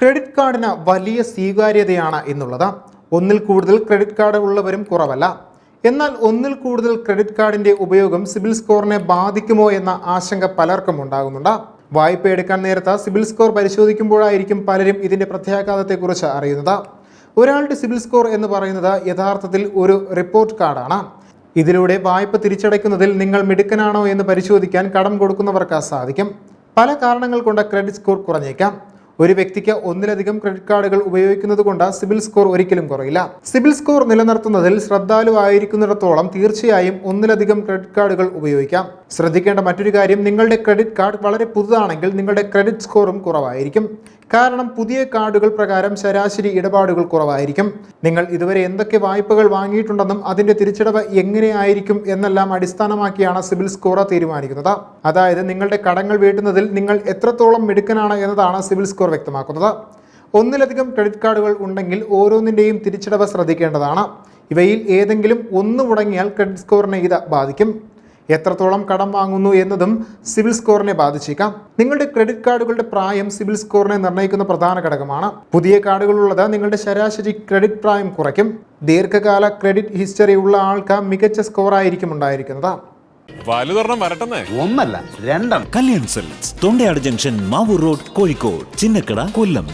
Credit കാർഡിന് വലിയ സ്വീകാര്യതയാണ് എന്നുള്ളത്. ഒന്നിൽ കൂടുതൽ ക്രെഡിറ്റ് കാർഡ് ഉള്ളവരും കുറവല്ല. എന്നാൽ ഒന്നിൽ കൂടുതൽ ക്രെഡിറ്റ് കാർഡിന്റെ ഉപയോഗം സിബിൽ സ്കോറിനെ ബാധിക്കുമോ എന്ന ആശങ്ക പലർക്കും ഉണ്ടാകുന്നുണ്ട്. വായ്പ എടുക്കാൻ നേരത്തെ സിബിൽ സ്കോർ പരിശോധിക്കുമ്പോഴായിരിക്കും പലരും ഇതിന്റെ പ്രത്യാഘാതത്തെക്കുറിച്ച് അറിയുന്നത്. ഒരാളുടെ സിബിൽ സ്കോർ എന്ന് പറയുന്നത് യഥാർത്ഥത്തിൽ ഒരു റിപ്പോർട്ട് കാർഡാണ്. ഇതിലൂടെ വായ്പ തിരിച്ചടയ്ക്കുന്നതിൽ നിങ്ങൾ മിടുക്കനാണോ എന്ന് പരിശോധിക്കാൻ കടം കൊടുക്കുന്നവർക്ക് സാധിക്കും. പല കാരണങ്ങൾ കൊണ്ട് ക്രെഡിറ്റ് സ്കോർ കുറഞ്ഞേക്കാം. ഒരു വ്യക്തിക്ക് ഒന്നിലധികം ക്രെഡിറ്റ് കാർഡുകൾ ഉപയോഗിക്കുന്നത് കൊണ്ട് സിബിൽ സ്കോർ ഒരിക്കലും കുറയില്ല. സിബിൽ സ്കോർ നിലനിർത്തുന്നതിൽ ശ്രദ്ധാലുവായിരിക്കുന്നിടത്തോളം തീർച്ചയായും ഒന്നിലധികം ക്രെഡിറ്റ് കാർഡുകൾ ഉപയോഗിക്കാം. ശ്രദ്ധിക്കേണ്ട മറ്റൊരു കാര്യം നിങ്ങളുടെ ക്രെഡിറ്റ് കാർഡ് വളരെ പുതുതാണെങ്കിൽ നിങ്ങളുടെ ക്രെഡിറ്റ് സ്കോറും കുറവായിരിക്കും. കാരണം പുതിയ കാർഡുകൾ പ്രകാരം ശരാശരി ഇടപാടുകൾ കുറവായിരിക്കും. നിങ്ങൾ ഇതുവരെ എന്തൊക്കെ വായ്പകൾ വാങ്ങിയിട്ടുണ്ടെന്നും അതിന്റെ തിരിച്ചടവ് എങ്ങനെയായിരിക്കും എന്നെല്ലാം അടിസ്ഥാനമാക്കിയാണ് സിബിൽ സ്കോർ തീരുമാനിക്കുന്നത്. അതായത് നിങ്ങളുടെ കടങ്ങൾ വീട്ടുന്നതിൽ നിങ്ങൾ എത്രത്തോളം മിടുക്കനാണ് എന്നതാണ് സിബിൽ സ്കോർ വ്യക്തമാക്കുന്നത്. ഒന്നിലധികം ക്രെഡിറ്റ് കാർഡുകൾ ഉണ്ടെങ്കിൽ ഓരോന്നിന്റെയും തിരിച്ചടവ് ശ്രദ്ധിക്കേണ്ടതാണ്. ഇവയിൽ ഏതെങ്കിലും ഒന്ന് മുടങ്ങിയാൽ ക്രെഡിറ്റ് സ്കോറിനെ ഇത് ബാധിക്കും. എത്രത്തോളം കടം വാങ്ങുന്നു എന്നതും സിവിൽ സ്കോറിനെ ബാധിച്ചേക്കാം. നിങ്ങളുടെ ക്രെഡിറ്റ് കാർഡുകളുടെ പ്രായം സിവിൽ സ്കോറിനെ നിർണയിക്കുന്ന പ്രധാന ഘടകമാണ്. പുതിയ കാർഡുകളുള്ളത് നിങ്ങളുടെ ശരാശരി ക്രെഡിറ്റ് പ്രായം കുറയ്ക്കും. ദീർഘകാല ക്രെഡിറ്റ് ഹിസ്റ്ററി ഉള്ള ആൾക്ക് മികച്ച സ്കോറായിരിക്കും ഉണ്ടായിരിക്കുന്നത്. വലുതൊരെണ്ണം വരട്ടെന്നേ. ഒന്നല്ല രണ്ടെണ്ണം. Kalyan cells Thondayad junction Mavoor road Kozhikode Chinnakada കൊല്ലം.